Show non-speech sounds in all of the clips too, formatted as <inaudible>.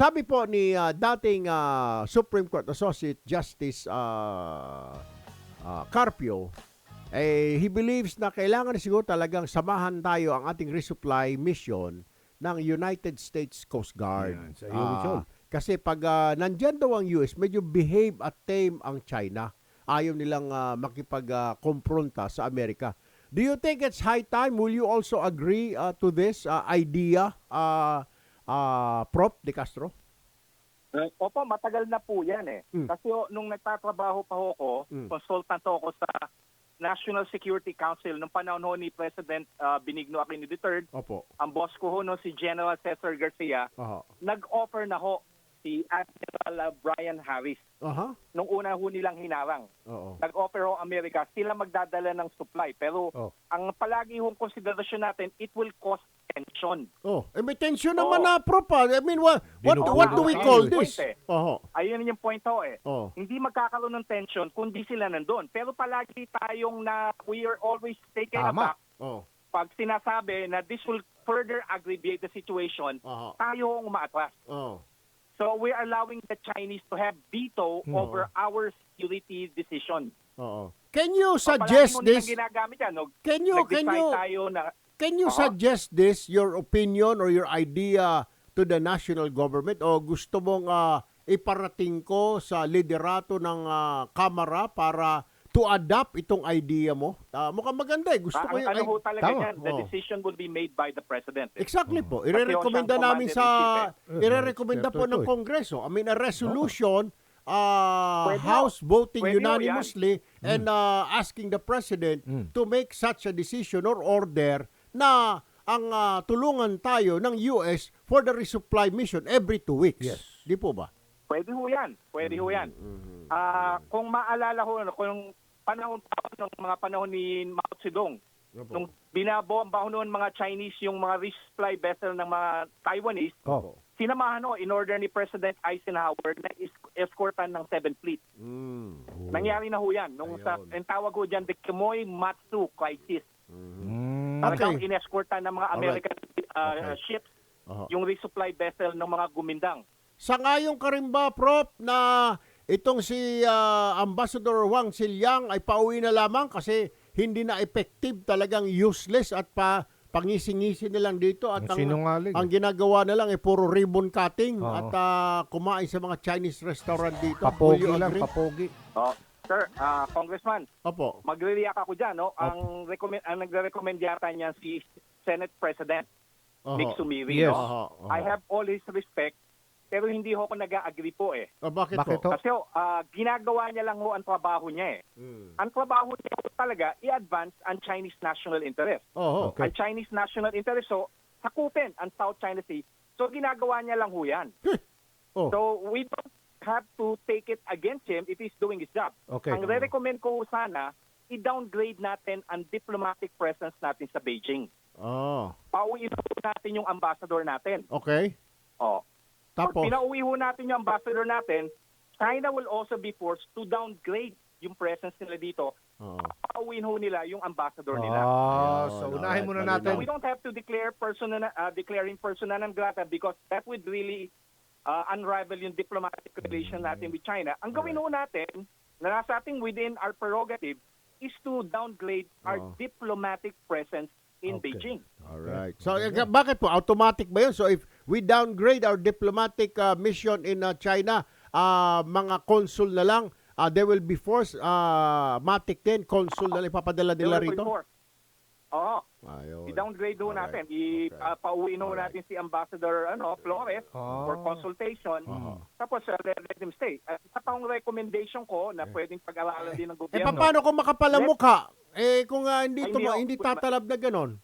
sabi po ni ah, dating ah, Supreme Court Associate Justice ah, ah, Carpio, eh, he believes na kailangan siguro talagang samahan tayo ang ating resupply mission ng United States Coast Guard. Ayan, sa Richard. kasi pag ah, nandyan daw ang US, medyo behave at tame ang China. Ayaw nilang ah, makipag-kompronta sa Amerika. Do you think it's high time? Will you also agree ah, to this ah, idea, uh, Prop De Castro? Eh, Opo, matagal na po yan eh. Mm. Kasi oh, nung nagtatrabaho pa ako, Mm. consultant ako sa National Security Council nung panahon ho ni President ah, Benigno Aquino III. Opo. Ang boss ko ho no, si General Cesar Garcia, Aha. nag-offer na ho si Admiral ah, Brian Harris. Aha. Nung una ho nilang hinarang. Oo. Nag-offer ho Amerika, sila magdadala ng supply. Pero Oh. ang palagi hong konsiderasyon natin, it will cause tension. Oh, eh may tension Oo. naman na prop. I mean, what what, what do we call Point this? eh. Oho. Ayun yung point ho eh. Oh. hindi magkakaroon ng tension kundi sila nandun. Pero palagi tayong na we are always taken Tama. aback Oh. pag sinasabi na this will further aggravate the situation, Aha. tayo ang umaatras. Oh. So we are allowing the Chinese to have veto Oo. over our security decision. Oo. Can you suggest palagi mo this? ginagamit yan. No? Can you can Nag-decide you tayo na can you Aha. suggest this your opinion or your idea to the national government o gusto mong ah, iparating ko sa liderato ng ah, kamara para to adopt itong idea mo? Ah, mukhang maganda eh. Gusto Ah, ko yung ano ho talaga Tama. yan, the decision will be made by the president. eh. Exactly po. Irerekomenda namin sa eh. irerekomenda po ng. Kongreso. I mean a resolution uh, Pwede House voting Pwede unanimously and uh, asking the president Mm. to make such a decision or order na ang uh, tulungan tayo ng US for the resupply mission every two weeks. Yes. Di po ba? Pwede ho yan. Pwede ho yan. Ah, kung maalala ho, no, kung panahon pa ng mga panahon ni Mao Zedong, nung binabomba noon mga Chinese yung mga resupply vessel ng mga Taiwanese, Oh. sinamahan ho in order ni President Eisenhower na escortan ng 7th Fleet. Mm. Nangyari na ho yan. Nung sa, ang tawag ho dyan, the Kimoy Matsu Crisis. Mm. Talagang Okay. inescortan ng mga American uh, Okay. ships Aha. yung resupply vessel ng mga gumindang. Sangayon ka rin ba, Prop, na itong si ah, Ambassador Wang Silyang ay pauwi na lamang kasi hindi na effective, talagang useless at pa pangisi-ngisi na lang dito at Ang ang, ginagawa na lang ay puro ribbon cutting Oo. at ah, kumain sa mga Chinese restaurant dito. Papogi lang, agree? papogi. Oh, sir, ah, Congressman, Opo. magre-react ako dyan, no? Ang, recommend, ang nagre-recommend yata niya si Senate President Oho. Nick Sumiri, Yes. no? Oho, oho. I have all his respect, pero hindi ho ako nag-agree po eh. Ah, bakit, Bakit po? ho? Kasi ho, ah, ginagawa niya lang ho ang trabaho niya eh. Mm. Ang trabaho niya ho talaga, i-advance ang Chinese national interest. Oho. Okay. Ang Chinese national interest, so, sakupin ang South China Sea. So, ginagawa niya lang ho yan. Oh. So, we don't have to take it against him if he's doing his job. Okay. Ang re-recommend ko ho sana, i-downgrade natin ang diplomatic presence natin sa Beijing. Oh. Pauwiin ho natin yung ambassador natin. Okay. Oh. Pag Tapos, pinauwi ho natin yung ambassador natin, China will also be forced to downgrade yung presence nila dito. Oo. Pauwiin ho nila yung ambassador nila. Ayun, so unahin alright, muna malinaw. natin. We don't have to declare persona uh, declaring persona non grata because that would really uh, unravel yung diplomatic relation natin with China. Ang gawin ho natin, na nasa ating within our prerogative, is to downgrade our Oo. diplomatic presence in Okay. Beijing. All right. So eh, bakit po automatic ba 'yun? So if we downgrade our diplomatic uh, mission in uh, China, uh, mga consul na lang, uh, they will be forced uh, matic din consul na lang ipapadala nila rito. Oo. Ayun. I-downgrade ho natin. I, Okay. uh, pauwiin ho Alright. natin si Ambassador ano, Flores Ah. for consultation. Oo. Tapos uh, let, let him stay. At isa pang recommendation ko na pwedeng pag-aralan din ng Eh gobyerno. paano kung makapalamukha? Eh kung uh, hindi tuma, hindi tatalab na ganon.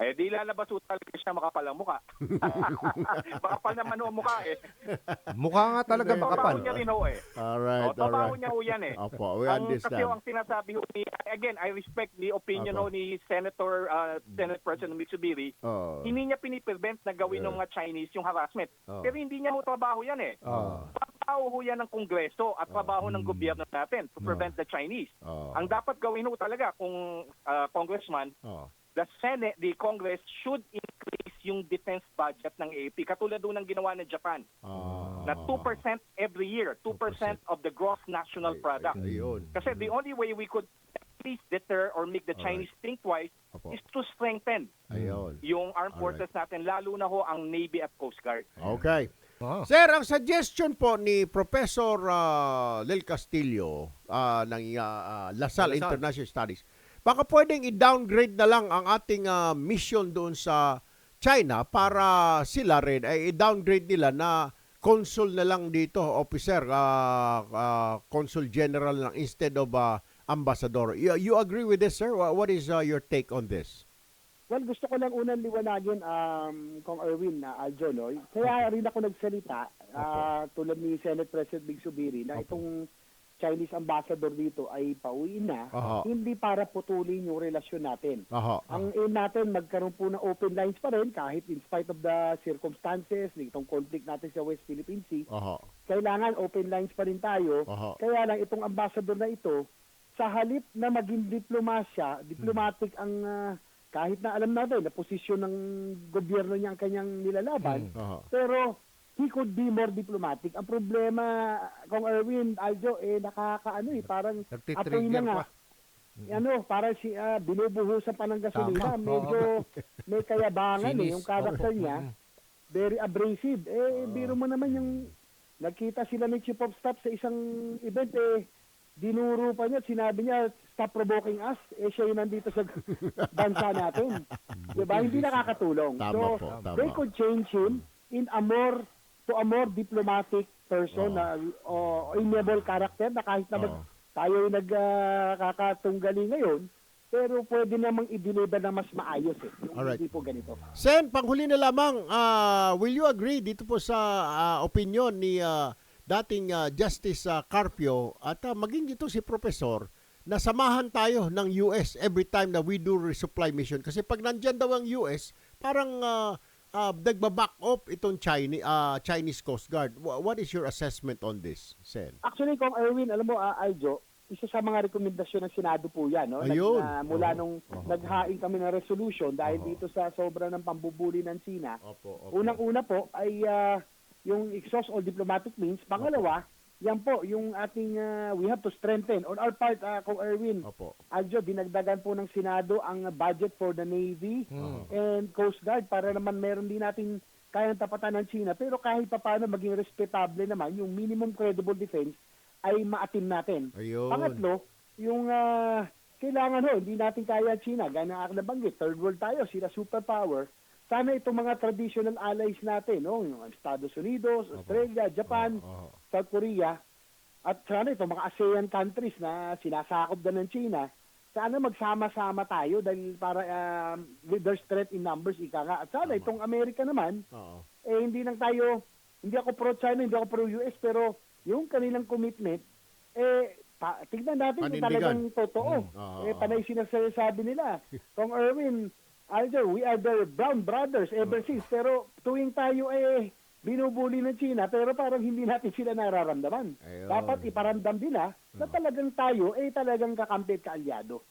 Eh, di lalabas ho talaga siya makapalang muka. <laughs> makapal naman ang mukha eh. Mukha nga talaga Hindi. makapal. Trabaho niya rin ho eh. All O, right, all trabaho right. niya ho yan eh. Opo, we Ang, kasi ho, understand. ang sinasabi ho ni, again, I respect the opinion Opo. ho ni Senator, uh, Senate President Mitsubiri. Oh. Hindi niya piniprevent na gawin Yeah. ng mga Chinese yung harassment. Oh. Pero hindi niya ho trabaho yan eh. Ah. Trabaho ho yan ng Kongreso at trabaho ng Mm. gobyerno natin to prevent the Chinese. Oh. Ang dapat gawin ho talaga kung uh, congressman, Oh. The Senate, the Congress should increase yung defense budget ng AFP. Katulad doon ng ginawa ng Japan Ah. na 2% every year, 2% of the gross national Ay- product. ay- Ayun. Kasi the only way we could at least deter or make the Alright. Chinese think twice Opo. is to strengthen Ayun. yung armed forces natin, lalo na ho ang Navy at Coast Guard. Okay. Ah. Sir, ang suggestion po ni Professor ah, Lel Castillo ah, ng ah, ah, Lasal Lasal. International Studies, baka pwedeng i-downgrade na lang ang ating ah, mission doon sa China para sila rin ay i-downgrade nila na consul na lang dito, officer, ah, ah, consul general lang instead of ah, ambassador. You, you agree with this, sir? Wha- What is ah, your take on this? Well, gusto ko lang unang liwanagin um, kung Erwin na Aljo, no? Kaya rin ako nagsalita ah, tulad ni Senate President Big Subiri na itong Chinese ambassador dito ay pauwi na, Aha. hindi para putulin yung relasyon natin. Aha. Ang aim natin, magkaroon po ng open lines pa rin kahit in spite of the circumstances, itong conflict natin sa West Philippine Sea, Aha. kailangan open lines pa rin tayo. Aha. Kaya lang itong ambassador na ito, sa halip na maging diplomasya, diplomatic ang ah, kahit na alam natin na posisyon ng gobyerno niya ang kanyang nilalaban, Aha. pero he could be more diplomatic. Ang problema, kung Erwin, Aljo, eh nakakaano eh, parang apoy na nga. pa. Ano, parang si ah, binubuhusan pa ng gasolina. Tama. Medyo <laughs> may kayabangan eh, Sinis. yung character niya very abrasive. Eh, biro mo naman yung nagkita sila ni Chief of Staff sa isang event eh, dinuro pa niya at sinabi niya, stop provoking us. Eh, siya yung nandito sa <laughs> bansa natin. diba? Hindi nakakatulong. Tama so, po, tama. they could change him in a more, to a more diplomatic person, na o amiable character na kahit na mag- Oo. tayo yung nagkakatunggali ngayon, pero pwede namang i-deliver na mas maayos eh. Yung Alright. hindi po ganito. Sen, panghuli na lamang, ah, will you agree dito po sa ah, opinion ni ah, dating ah, Justice ah, Carpio at ah, maging dito si Professor na samahan tayo ng US every time na we do resupply mission? Kasi pag nandyan daw ang US, parang ah, ah, nagbaback up itong Chinese, Chinese Coast Guard. Wha- What is your assessment on this, Sen? Actually, kung Erwin, alam mo, uh, Aljo, isa sa mga rekomendasyon ng Senado po yan. No? Nag- Ayun. na mula Oo. nung Oo. naghain kami ng resolution dahil Oo. dito sa sobra ng pambubuli ng Sina. Opo, Unang-una po ay ah, yung exhaust all diplomatic means. Pangalawa, yan po, yung ating, ah, we have to strengthen. On our part, uh, kung Erwin, Opo. Aljo, dinagdagan po ng Senado ang budget for the Navy Hmm. and Coast Guard para naman meron din natin kayang tapatan ng China. Pero kahit pa paano maging respetable naman, yung minimum credible defense ay maatim natin. Ayun. Pangatlo, yung ah, kailangan ho, hindi natin kaya ang China. Gaya ng aking nabanggit, third world tayo, sila superpower. Sana itong mga traditional allies natin, no? yung Estados Unidos, Australia, Japan, Oo. South Korea, at sana itong mga ASEAN countries na sinasakop na ng China, sana magsama-sama tayo dahil para um, with their strength in numbers, ika nga. At sana itong Amerika naman, Oo. eh hindi lang tayo, hindi ako pro-China, hindi ako pro-US, pero yung kanilang commitment, eh, pa, tignan natin kung Panindigan. talagang totoo. Mm, oo, eh, panay sinasabi nila. <laughs> Kung Erwin, Alger, we are the brown brothers ever since, pero tuwing tayo eh, binubuli ng China, pero parang hindi natin sila nararamdaman. Ayun. Dapat iparamdam nila na talagang tayo eh talagang kakampi at kaalyado.